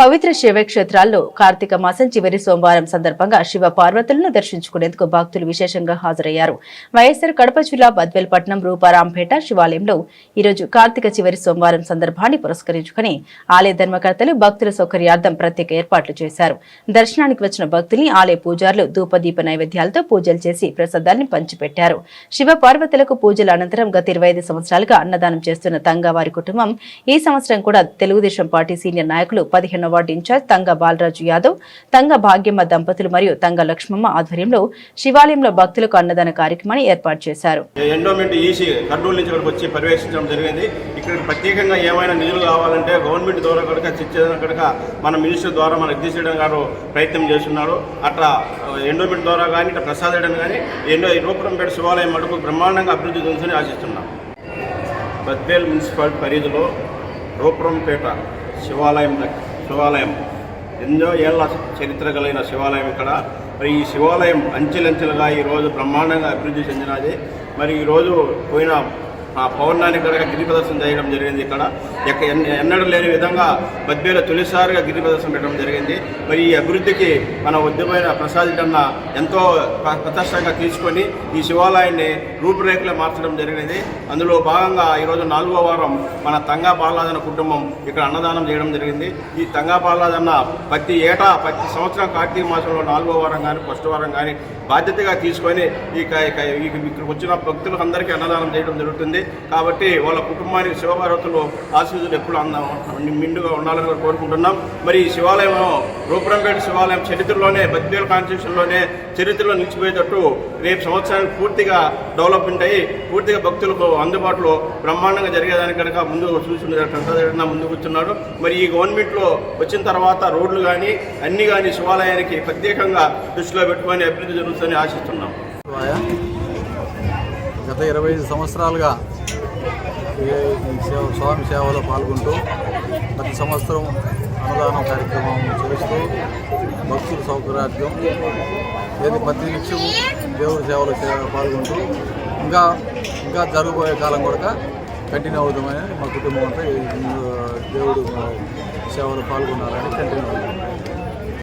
పవిత్ర శివక్షేత్రాల్లో కార్తీక మాసం చివరి సోమవారం సందర్భంగా శివ పార్వతులను దర్శించుకునేందుకు భక్తులు విశేషంగా హాజరయ్యారు. వైఎస్సార్ కడప జిల్లా బద్వేల్పట్నం రూపారాంపేట శివాలయంలో ఈరోజు కార్తీక చివరి సోమవారం సందర్భాన్ని పురస్కరించుకుని ఆలయ ధర్మకర్తలు భక్తుల సౌకర్యార్థం ప్రత్యేక ఏర్పాట్లు చేశారు. దర్శనానికి వచ్చిన భక్తుల్ని ఆలయ పూజారులు ధూపదీప నైవేద్యాలతో పూజలు చేసి ప్రసాదాన్ని పంచిపెట్టారు. శివ పార్వతులకు పూజల అనంతరం గత ఇరవై ఐదు సంవత్సరాలుగా అన్నదానం చేస్తున్న తంగా వారి కుటుంబం ఈ సంవత్సరం కూడా తెలుగుదేశం పార్టీ సీనియర్ నాయకులు పదిహేను వార్డు ఇన్ఛార్జ్ తంగ బాలరాజు యాదవ్ తంగ భాగ్యమ్మ దంపతులు మరియు తంగ లక్ష్మమ్మ ఆధ్వర్యంలో శివాలయంలో భక్తులకు అన్నదాన కార్యక్రమాన్ని ఏర్పాటు చేశారు. ఎండోమెంట్ ఈసీ కర్నూలు నుంచి ఇక్కడికి వచ్చి పర్యవేక్షించడం జరిగింది. ఇక్కడ ప్రత్యేకంగా ఏమైనా నిధులు కావాలంటే గవర్నమెంట్ ద్వారా కనుక చిచ్చేదన కనుక మన మినిస్టర్ ద్వారా మన అధ్యక్షుడు గారు ప్రయత్నం చేస్తున్నారు. అట్లా ఎండోమెంట్ ద్వారా కానీ ఇట్లా ప్రసాద్ రెడ్డి కానీ ఎండో రూపరంపేట శివాలయం మటుకు బ్రహ్మాండంగా అభివృద్ధి చెందుతుందని ఆశిస్తున్నాం. బద్వేల్ మున్సిపాలిటీ పరిధిలో రూపరంపేట శివాలయం దగ్గర శివాలయం. ఎన్నో ఏళ్ళ చరిత్ర కలిగిన శివాలయం ఇక్కడ. మరి ఈ శివాలయం అంచెలంచెలుగా ఈరోజు బ్రహ్మాండంగా అభివృద్ధి చెందినది. మరి ఈరోజు పోయిన ఆ పౌర్ణాన్ని కనుక గిరి ప్రదర్శన చేయడం జరిగింది ఇక్కడ. ఎన్నడూ లేని విధంగా బద్వేల తొలిసారిగా గిరి ప్రదర్శన పెట్టడం జరిగింది. మరి ఈ అభివృద్ధికి మన ఉద్యమైన ప్రసాద్ కన్న ఎంతో ప్రతిష్టంగా తీసుకొని ఈ శివాలయాన్ని రూపురేఖలు మార్చడం జరిగినది అందులో భాగంగా ఈరోజు నాలుగో వారం మన తంగా బాలాదన కుటుంబం ఇక్కడ అన్నదానం చేయడం జరిగింది. ఈ తంగా బాలాదన్న ప్రతి ఏటా ప్రతి సంవత్సరం కార్తీక మాసంలో నాలుగో వారం కానీ ఫస్ట్ వారం కానీ బాధ్యతగా తీసుకొని ఈ ఇక్కడికి వచ్చిన భక్తులకు అందరికీ అన్నదానం చేయడం జరుగుతుంది. కాబట్టి వాళ్ళ కుటుంబానికి శివభారతులు ఆశీస్సులు ఎప్పుడు అందాం మిండుగా ఉండాలని కోరుకుంటున్నాం. మరి ఈ శివాలయం రూపురంపేట శివాలయం చరిత్రలోనే బద్వేల్ కాన్స్టిట్యూషన్లోనే చరిత్రలో నిలిచిపోయేటట్టు రేపు సంవత్సరానికి పూర్తిగా డెవలప్మెంట్ అయ్యి పూర్తిగా భక్తులకు అందుబాటులో బ్రహ్మాండంగా జరిగేదానికి కనుక ముందు చూసిన ముందుకు వచ్చున్నాడు మరి ఈ గవర్నమెంట్లో వచ్చిన తర్వాత రోడ్లు కానీ అన్ని కానీ శివాలయానికి ప్రత్యేకంగా దృష్టిలో పెట్టుకొని అభివృద్ధి జరుగుతుందని ఆశిస్తున్నాం. గత ఇరవై ఐదు సంవత్సరాలుగా సేవ స్వామి సేవలో పాల్గొంటూ ప్రతి సంవత్సరం అన్నదానం కార్యక్రమం చేస్తూ భక్తుల సౌకర్యార్థం ఏది ప్రతి నిత్యం దేవుడి సేవలో పాల్గొంటూ ఇంకా ఇంకా జరగబోయే కాలం కూడా కంటిన్యూ అవుతామని మా కుటుంబం అంతా దేవుడు సేవలో పాల్గొనాలని కంటిన్యూ అవుతుంది.